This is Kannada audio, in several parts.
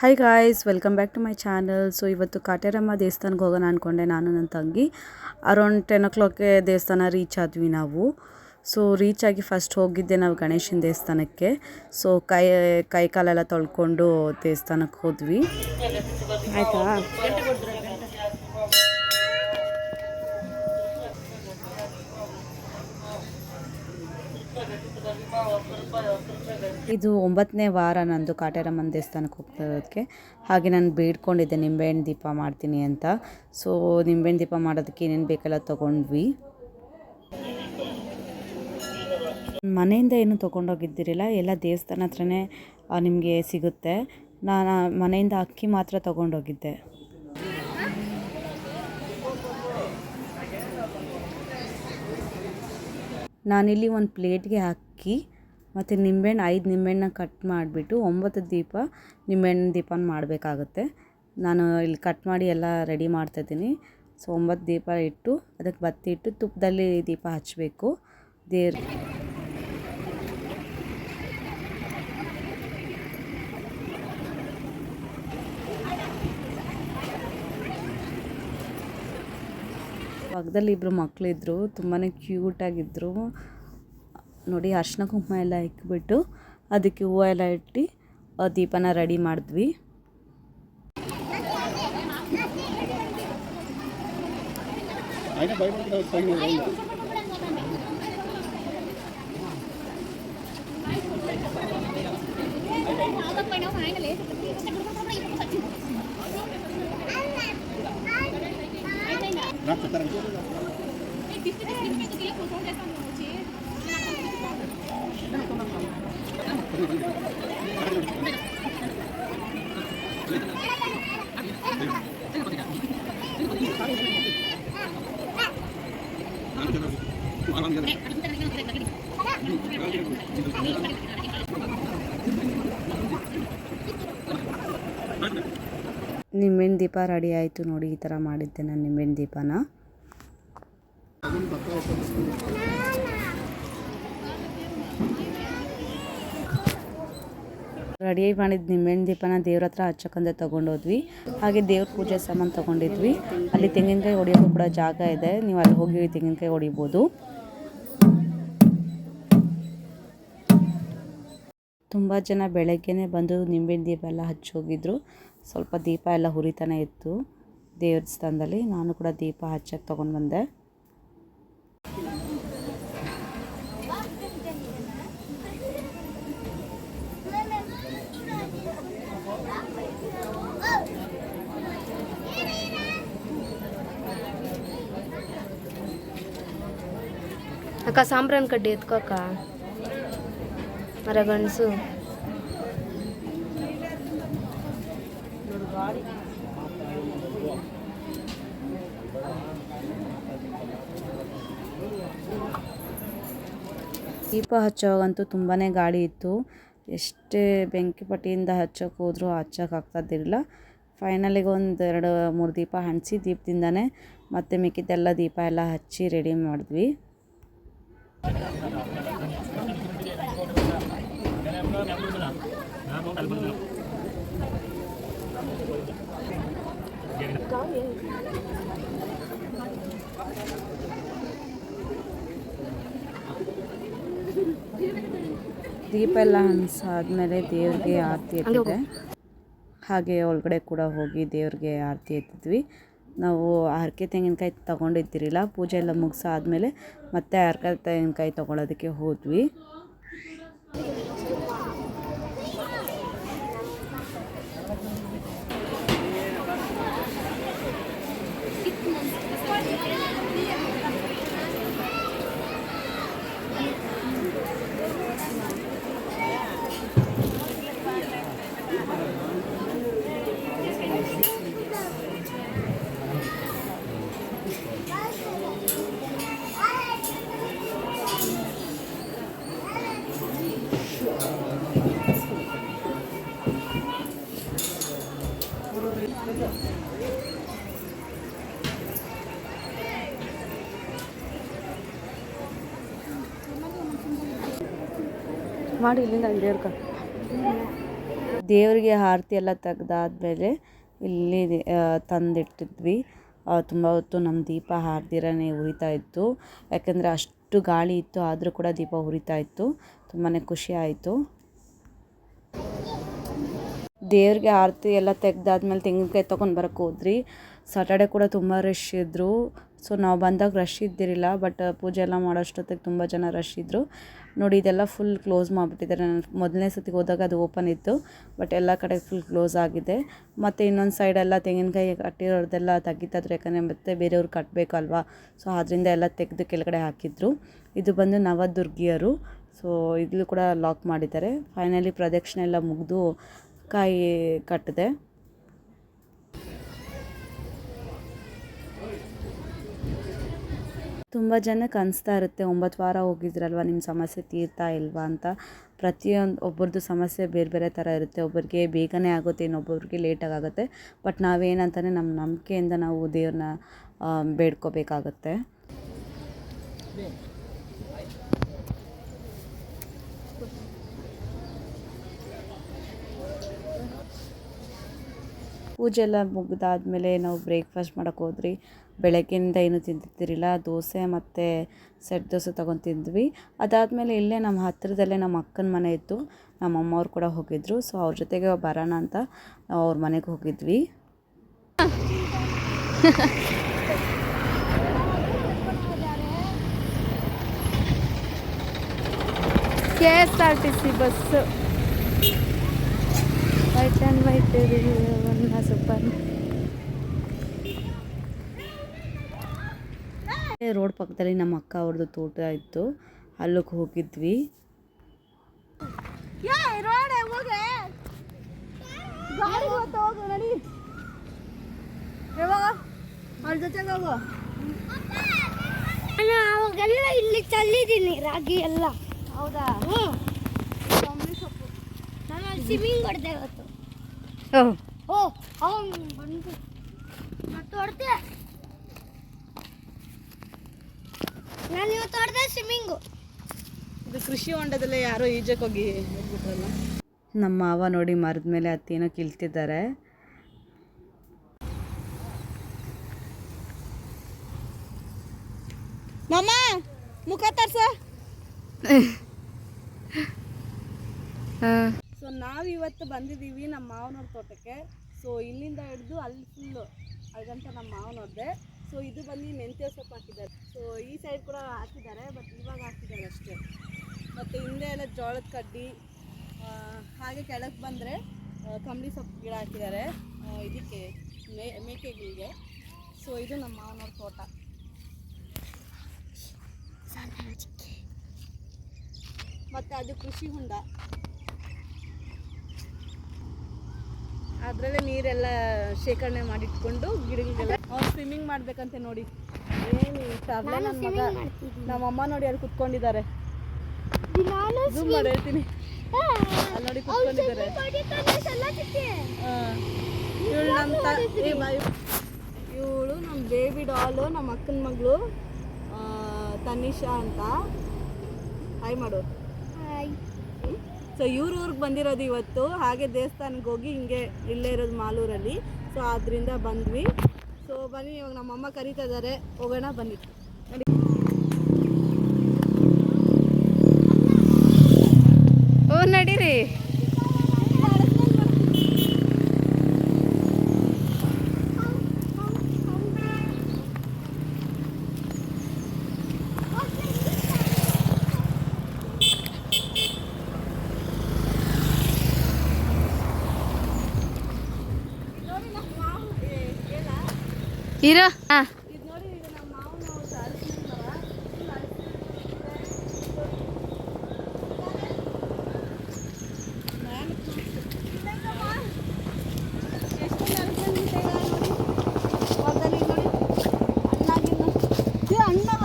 Hi guys welcome back to my channel so ಇವತ್ತು ಕಾಟೇರಮ್ಮ ದೇವಸ್ಥಾನಕ್ಕೆ ಹೋಗೋಣ ಅಂದ್ಕೊಂಡೆ ನಾನು ನನ್ನ ತಂಗಿ. ಅರೌಂಡ್ ಟೆನ್ ಓ ಕ್ಲಾಕ್ಗೆ ದೇವಸ್ಥಾನ ರೀಚ್ ಆದ್ವಿ ನಾವು. ಸೊ ರೀಚ್ ಆಗಿ ಫಸ್ಟ್ ಹೋಗಿದ್ದೆ ನಾವು ಗಣೇಶನ ದೇವಸ್ಥಾನಕ್ಕೆ. ಸೊ ಕೈ ಕೈ ಕಾಲೆಲ್ಲ ತೊಳ್ಕೊಂಡು ದೇವಸ್ಥಾನಕ್ಕೆ ಹೋದ್ವಿ. ಆಯಿತಾ? ಇದು ಒಂಬತ್ತನೇ ವಾರ ನಂದು ಕಾಟೇರಮ್ಮನ ದೇವಸ್ಥಾನಕ್ಕೆ ಹೋಗ್ತಿರೋದಕ್ಕೆ. ಹಾಗೆ ನಾನು ಬೇಡ್ಕೊಂಡಿದ್ದೆ ನಿಂಬೆಹಣ್ಣು ದೀಪ ಮಾಡ್ತೀನಿ ಅಂತ. ಸೊ ನಿಂಬೆಹಣ್ಣು ದೀಪ ಮಾಡೋದಕ್ಕೆ ಏನೇನು ಬೇಕೆಲ್ಲ ತೊಗೊಂಡ್ವಿ. ಮನೆಯಿಂದ ಏನು ತೊಗೊಂಡೋಗಿದ್ದಿರಲಿಲ್ಲ ಎಲ್ಲ ದೇವಸ್ಥಾನ ಹತ್ರನೇ ನಿಮಗೆ ಸಿಗುತ್ತೆ. ನಾನು ಮನೆಯಿಂದ ಅಕ್ಕಿ ಮಾತ್ರ ತೊಗೊಂಡೋಗಿದ್ದೆ. ನಾನಿಲ್ಲಿ ಒಂದು ಪ್ಲೇಟ್ಗೆ ಅಕ್ಕಿ ಮತ್ತು ನಿಂಬೆಹಣ್ಣು, ಐದು ನಿಂಬೆಹಣ್ಣ ಕಟ್ ಮಾಡಿಬಿಟ್ಟು ಒಂಬತ್ತು ದೀಪ ನಿಂಬೆಹಣ್ಣು ದೀಪನ ಮಾಡಬೇಕಾಗುತ್ತೆ. ನಾನು ಇಲ್ಲಿ ಕಟ್ ಮಾಡಿ ಎಲ್ಲ ರೆಡಿ ಮಾಡ್ತಾಯಿದ್ದೀನಿ ಸೊ ಒಂಬತ್ತು ದೀಪ ಇಟ್ಟು, ಅದಕ್ಕೆ ಬತ್ತಿ ಇಟ್ಟು ತುಪ್ಪದಲ್ಲಿ ದೀಪ ಹಚ್ಚಬೇಕು ದೇವ್ರ ಪಕ್ಕದಲ್ಲಿ ಇಬ್ಬರು ಮಕ್ಕಳಿದ್ರು ತುಂಬಾ ಕ್ಯೂಟಾಗಿದ್ದರು ನೋಡಿ ಅರ್ಶಿನ ಕುಂಕುಮ ಎಲ್ಲ ಇಕ್ಬಿಟ್ಟು ಅದಕ್ಕೆ ಹೂವು ಎಲ್ಲ ಇಟ್ಟು ಆ ದೀಪನ ರೆಡಿ ಮಾಡಿದ್ವಿ అయినా భయపడుతున్నారు పైన రైలు. రా, చెప్తారా? ನಿಂಬೆಹಣ್ಣು ದೀಪ ರೆಡಿ ಆಯಿತು ನೋಡಿ ಈ ಥರ ಮಾಡಿದ್ದೆ ನಾನು ನಿಂಬೆಹಣ್ಣು ದೀಪನ. ರೆಡಿ ಮಾಡಿದ ನಿಂಬೆಹಣ್ಣು ದೀಪನ ದೇವ್ರ ಹತ್ರ ಹಚ್ಚಕ್ಕಂತ ತೊಗೊಂಡೋದ್ವಿ. ಹಾಗೆ ದೇವ್ರ ಪೂಜೆ ಸಾಮಾನು ತೊಗೊಂಡಿದ್ವಿ. ಅಲ್ಲಿ ತೆಂಗಿನಕಾಯಿ ಹೊಡಿಯೋಕ್ಕೂ ಕೂಡ ಜಾಗ ಇದೆ. ನೀವು ಅಲ್ಲಿ ಹೋಗಿ ತೆಂಗಿನಕಾಯಿ ಹೊಡಿಬೋದು. ತುಂಬ ಜನ ಬೆಳಗ್ಗೆನೇ ಬಂದು ನಿಂಬೆಹಣ್ಣು ದೀಪ ಎಲ್ಲ ಹಚ್ಚಿ ಹೋಗಿದ್ರು. ಸ್ವಲ್ಪ ದೀಪ ಎಲ್ಲ ಹುರಿತಾನೆ ಇತ್ತು. ದೇವ್ರ ಸ್ಥಾನದಲ್ಲಿ ನಾನು ಕೂಡ ದೀಪ ಹಚ್ಚಕ್ಕೆ ತೊಗೊಂಡು ಬಂದೆ. ಅಕ್ಕ ಸಾಂಬ್ರಾನ್ ಕಡ್ಡಿ ಎತ್ಕೋ ಅಕ್ಕ. ಮರಗಣಸು ದೀಪ ಹಚ್ಚೋವಾಗಂತೂ ತುಂಬಾ ಗಾಳಿ ಇತ್ತು. ಎಷ್ಟೇ ಬೆಂಕಿ ಪಟ್ಟಿಯಿಂದ ಹಚ್ಚೋಕೆ ಹೋದರೂ ಹಚ್ಚೋಕೆ ಫೈನಲಿಗೆ ಒಂದು ಎರಡು ಮೂರು ದೀಪ ಹಂಚಿ ದೀಪದಿಂದನೇ ಮತ್ತೆ ಮಿಕ್ಕಿದ್ದೆಲ್ಲ ದೀಪ ಎಲ್ಲ ಹಚ್ಚಿ ರೆಡಿ ಮಾಡಿದ್ವಿ. ದೀಪ ಎಲ್ಲ ಆದಮೇಲೆ ದೇವ್ರಿಗೆ ಆರತಿ ಎತ್ತಿದೆ ಹಾಗೆ ಒಳಗಡೆ ಕೂಡ ಹೋಗಿ ದೇವ್ರಿಗೆ ಆರತಿ ಎತ್ತಿದ್ವಿ. ನಾವು ಹರಕೆ ತೆಂಗಿನಕಾಯಿ ತೊಗೊಂಡಿದ್ದಿರಲಿಲ್ಲ ಪೂಜೆ ಎಲ್ಲ ಮುಗಿಸಾದ್ಮೇಲೆ ಮತ್ತೆ ಹರಕೆ ತೆಂಗಿನಕಾಯಿ ತೊಗೊಳೋದಕ್ಕೆ ಹೋದ್ವಿ. ಮಾಡಿ ಇಲ್ಲಿಂದ ದೇವ್ರಕ ದೇವರಿಗೆ ಆರತಿ ಎಲ್ಲ ತೆಗ್ದಾದ್ಮೇಲೆ ಇಲ್ಲಿ ತಂದಿಟ್ಟಿದ್ವಿ. ತುಂಬ ಹೊತ್ತು ನಮ್ಮ ದೀಪ ಹಾರ್ದಿರನೇ ಉರಿತಾ ಇತ್ತು. ಯಾಕೆಂದರೆ ಅಷ್ಟು ಗಾಳಿ ಇತ್ತು, ಆದರೂ ಕೂಡ ದೀಪ ಉರಿತಾ ಇತ್ತು. ತುಂಬಾ ಖುಷಿ ಆಯಿತು. ದೇವ್ರಿಗೆ ಆರತಿ ಎಲ್ಲ ತೆಗ್ದಾದ್ಮೇಲೆ ತೆಂಗಿನಕಾಯಿ ತೊಗೊಂಡು ಬರಕ್ಕೆ ಹೋದ್ರಿ. ಸಾಟರ್ಡೆ ಕೂಡ ತುಂಬ ರಶ್ ಇದ್ದರು ಸೊ ನಾವು ಬಂದಾಗ ರಶ್ ಇದ್ದಿರಲಿಲ್ಲ ಬಟ್ ಪೂಜೆ ಎಲ್ಲ ಮಾಡೋಷ್ಟೊತ್ತಿಗೆ ತುಂಬ ಜನ ರಶ್ ಇದ್ದರು ನೋಡಿ, ಇದೆಲ್ಲ ಫುಲ್ ಕ್ಲೋಸ್ ಮಾಡಿಬಿಟ್ಟಿದ್ದಾರೆ. ನಾನು ಮೊದಲನೇ ಸತಿಗೆ ಹೋದಾಗ ಅದು ಓಪನ್ ಇತ್ತು ಬಟ್ ಎಲ್ಲ ಕಡೆ ಫುಲ್ ಕ್ಲೋಸ್ ಆಗಿದೆ. ಮತ್ತು ಇನ್ನೊಂದು ಸೈಡೆಲ್ಲ ತೆಂಗಿನಕಾಯಿ ಕಟ್ಟಿರೋದೆಲ್ಲ ತೆಗಿತಾಯಿದ್ರು ಯಾಕಂದರೆ ಮತ್ತೆ ಬೇರೆಯವ್ರು ಕಟ್ಟಬೇಕಲ್ವಾ ಸೊ ಅದರಿಂದ ಎಲ್ಲ ತೆಗೆದು ಕೆಳಗಡೆ ಹಾಕಿದ್ರು. ಇದು ಬಂದು ನವದುರ್ಗಿಯರು. ಸೊ ಇಲ್ಲೂ ಕೂಡ ಲಾಕ್ ಮಾಡಿದ್ದಾರೆ. ಫೈನಲಿ ಪ್ರದಕ್ಷಿಣೆ ಎಲ್ಲ ಮುಗಿದು ಕಾಯಿ ಕಟ್ಟಿದೆ. ತುಂಬ ಜನಕ್ಕೆ ಅನಿಸ್ತಾ ಇರುತ್ತೆ, ಒಂಬತ್ತು ವಾರ ಹೋಗಿದ್ರಲ್ವ ನಿಮ್ಮ ಸಮಸ್ಯೆ ತೀರ್ತಾ ಇಲ್ವಾ ಅಂತ. ಪ್ರತಿಯೊಂದು, ಒಬ್ಬರದ್ದು ಸಮಸ್ಯೆ ಬೇರೆ ಬೇರೆ ಥರ ಇರುತ್ತೆ. ಒಬ್ಬರಿಗೆ ಬೇಗನೆ ಆಗುತ್ತೆ, ಇನ್ನೊಬ್ಬರಿಗೆ ಲೇಟಾಗಿ ಆಗುತ್ತೆ. ಬಟ್ ನಾವೇನಂತಾನೆ ನಮ್ಮ ನಂಬಿಕೆಯಿಂದ ನಾವು ದೇವ್ರನ್ನ ಬೇಡ್ಕೋಬೇಕಾಗತ್ತೆ. ಪೂಜೆ ಎಲ್ಲ ಮುಗಿದಾದ್ಮೇಲೆ ನಾವು ಬ್ರೇಕ್ಫಾಸ್ಟ್ ಮಾಡೋಕೆ ಹೋದ್ರಿ ಬೆಳಗ್ಗೆಯಿಂದ ಏನು ತಿಂತಿದ್ದಿರಲಿಲ್ಲ ದೋಸೆ ಮತ್ತು ಸೆಟ್ ದೋಸೆ ತೊಗೊಂಡು ತಿಂದ್ವಿ. ಅದಾದಮೇಲೆ ಇಲ್ಲೇ ನಮ್ಮ ಹತ್ತಿರದಲ್ಲೇ ನಮ್ಮ ಅಕ್ಕನ ಮನೆ ಇತ್ತು. ನಮ್ಮ ಅಮ್ಮವ್ರು ಕೂಡ ಹೋಗಿದ್ದರು ಸೊ ಅವ್ರ ಜೊತೆಗೆ ಬರೋಣ ಅಂತ ನಾವು ಅವ್ರ ಮನೆಗೆ ಹೋಗಿದ್ವಿ. K S R T C bus white and white ಒಂದು ಸೂಪರ್ ರೋಡ್ ಪಕ್ಕದಲ್ಲಿ ನಮ್ಮ ಅಕ್ಕ ಅವ್ರದ್ದು ತೋಟ ಇತ್ತು. ಅಲ್ಲಿಗೆ ಹೋಗಿದ್ವಿ. ನಾನು ಅವಾಗೆಲ್ಲ ಇಲ್ಲಿ ಚಲ್ಲಿದ್ದೀನಿ ರಾಗಿ ಎಲ್ಲ. ಹೌದಾ? ನಾನು ಸ್ವಿಮ್ಮಿಂಗ್ ಹೊಡೆದೆ ಇವತ್ತು. ಓ ಅವನು ಬಂದು ಮತ್ತೆ ಹೊಡೆದೆ. ನಾನು ಇವತ್ತು ಹೊಡೆದೆ ಸ್ವಿಮ್ಮಿಂಗು ಇದು ಕೃಷಿ ಹೊಂಡದಲ್ಲೇ ಯಾರೋ ಈಜಕ್ಕೆ ಹೋಗಿ ಹೇಳ್ಬಿಟ್ರಲ್ಲ ನಮ್ಮ ಮಾವ ನೋಡಿ ಮರದ ಮೇಲೆ ಅತ್ತೇನೋ ಕಿಲ್ತಿದ್ದಾರೆ ಮಾಮ ಮುಖ ತರ್ಸ. ಸೊ ನಾವು ಇವತ್ತು ಬಂದಿದ್ದೀವಿ ನಮ್ಮ ಮಾವನವ್ರ ತೋಟಕ್ಕೆ. ಸೊ ಇಲ್ಲಿಂದ ಹಿಡಿದು ಅಲ್ಲಿ ಫುಲ್ಲು ಅಲ್ಗಂತ ನಮ್ಮ ಮಾವನವ್ರದ್ದೆ ಸೊ ಇದು ಬಂದು ಮೆಂತ್ಯ ಸೊಪ್ಪು ಹಾಕಿದ್ದಾರೆ. ಸೊ ಈ ಸೈಡ್ ಕೂಡ ಹಾಕಿದ್ದಾರೆ ಬಟ್ ಇವಾಗ ಹಾಕಿದ್ದಾರೆ ಅಷ್ಟೇ. ಮತ್ತು ಹಿಂದೆ ಎಲ್ಲ ಜೋಳದ ಕಡ್ಡಿ ಹಾಗೆ ಕೆಳಗೆ ಬಂದರೆ ಕಂಬಳಿ ಸೊಪ್ಪು ಗಿಡ ಹಾಕಿದ್ದಾರೆ. ಇದಕ್ಕೆ ಮೇ, ಮೇಕೆಗಳಿಗೆ. ಸೊ ಇದು ನಮ್ಮ ಮಾವನವ್ರ ತೋಟ. ಮತ್ತು ಅದು ಕೃಷಿ ಹೊಂಡ. ಅದರಲ್ಲೇ ನೀರೆಲ್ಲ ಶೇಖರಣೆ ಮಾಡಿಟ್ಕೊಂಡು ಗಿಡಗಳಿಗೆಲ್ಲ ಅವ್ನು ಸ್ವಿಮ್ಮಿಂಗ್ ಮಾಡ್ಬೇಕಂತೆ ನೋಡಿ. ಏನು ತರಲೆ ನನ್ನ ಮಗ ನಮ್ಮಮ್ಮ ನೋಡಿ ಅಲ್ಲಿ ಕುತ್ಕೊಂಡಿದ್ದಾರೆ. ಝೂಮ್ ಮಾಡಿ ಹೇಳ್ತೀನಿ. ಅಲ್ಲಿ ನೋಡಿ ಕುತ್ಕೊಂಡಿದ್ದಾರೆ. ಇವಳು ನಮ್ಮ ಇವಳು ನಮ್ಮ ಬೇಬಿ ಡಾಲು ನಮ್ಮ ಅಕ್ಕನ ಮಗಳು ತನಿಷಾ ಅಂತ. ಹಾಯ್ ಮಾಡು. ಸೊ ಊರಿಗೆ ಬಂದಿರೋದು ಇವತ್ತು. ಹಾಗೆ ದೇವಸ್ಥಾನಕ್ಕೆ ಹೋಗಿ ಹಿಂಗೆ ಇಲ್ಲೇ ಇರೋದು ಮಾಲೂರಲ್ಲಿ. ಸೊ ಅದರಿಂದ ಬಂದ್ವಿ. ಸೊ ಬನ್ನಿ, ಇವಾಗ ನಮ್ಮಮ್ಮ ಕರೀತಾ ಇದ್ದಾರೆ ಹೋಗೋಣ, ಬನ್ನಿ ನೋಡಿ ಓ ನಡೀರಿ ಇರೋ ಹಾಂ ಇದು ನೋಡಿ ಇದು ನಮ್ಮ ಮಾವನ ಅವ್ರ್ದು ಅರಸಿನ ಮರ full ಅರಸಿನ ನಾನು ಎಷ್ಟೊಂದು ಅರಸಿನ ಗಿಡ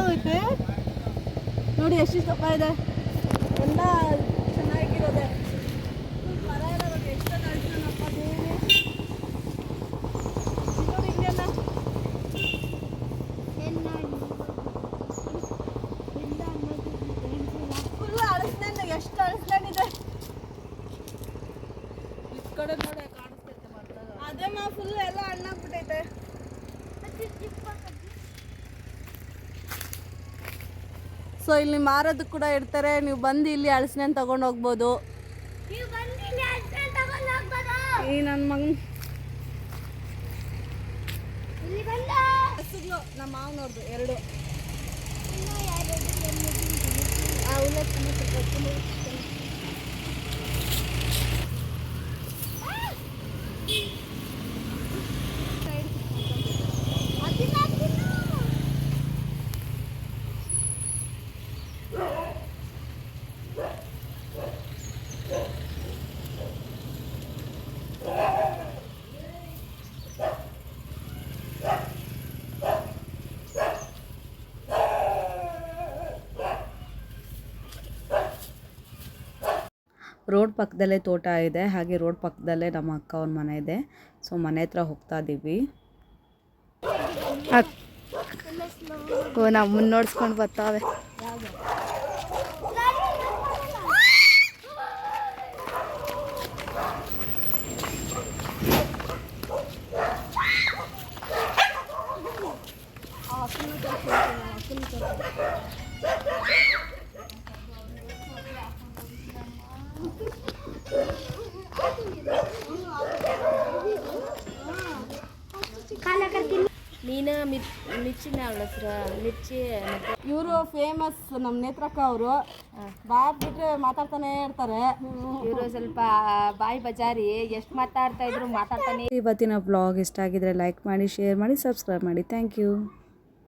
ನೋಡಿ ನೋಡಿ ಎಷ್ಟಿಷ್ಟಪ್ಪ ಇದೆ. ಎಲ್ಲ ಕಡೆ ನೋಡಿ ಕಾಣಿಸ್ತೈತೆ ಅದೇ ಮಾ ಫುಲ್ ಎಲ್ಲ ಹಣ್ಣಾಗ್ಬಿಟ್ಟೈತೆ. ಸೊ ಇಲ್ಲಿ ಮಾರೋದಕ್ಕೆ ಕೂಡ ಇರ್ತಾರೆ ನೀವು ಬಂದು ಇಲ್ಲಿ ಹಳಸಿನ ತಗೊಂಡು ಹೋಗ್ಬೋದು. ಈ ನನ್ನ ಮಗನ. ಹಸುಗಳು ನಮ್ಮ ಮಾವನವ್ರದ್ದು ಎರಡು. ಆ ಅವಲಕ್ಕಿ Thank you. ರೋಡ್ ಪಕ್ಕದಲ್ಲೇ ತೋಟ ಇದೆ, ಹಾಗೆ ರೋಡ್ ಪಕ್ಕದಲ್ಲೇ ನಮ್ಮ ಅಕ್ಕ ಅವ್ರ ಮನೆ ಇದೆ. ಸೊ ಮನೆ ಹತ್ರ ಹೋಗ್ತಾ ಇದ್ದೀವಿ ನಮ್ಮನ್ನ ನೋಡ್ಸ್ಕೊಂಡು ಬರ್ತಾವೆ. ಮಿರ್ಚಿನ ಅವಳ ಹೆಸ್ರು ಮಿರ್ಚಿ ಮತ್ತೆ ಇವರು ಫೇಮಸ್ ನಮ್ಮ ನೇತ್ರಕ್ಕ ಅವರು. ಬಾಯ್ ಬಿಟ್ರೆ ಮಾತಾಡ್ತಾನೆ ಇರ್ತಾರೆ. ಇವರು ಸ್ವಲ್ಪ ಬಾಯಿ ಬಜಾರಿ ಎಷ್ಟು ಮಾತಾಡ್ತಾ ಇದ್ರು ಮಾತಾಡ್ತಾನೆ ಇವತ್ತಿನ ಬ್ಲಾಗ್ ಇಷ್ಟ ಆಗಿದ್ರೆ ಲೈಕ್ ಮಾಡಿ ಶೇರ್ ಮಾಡಿ ಸಬ್ಸ್ಕ್ರೈಬ್ ಮಾಡಿ. Thank you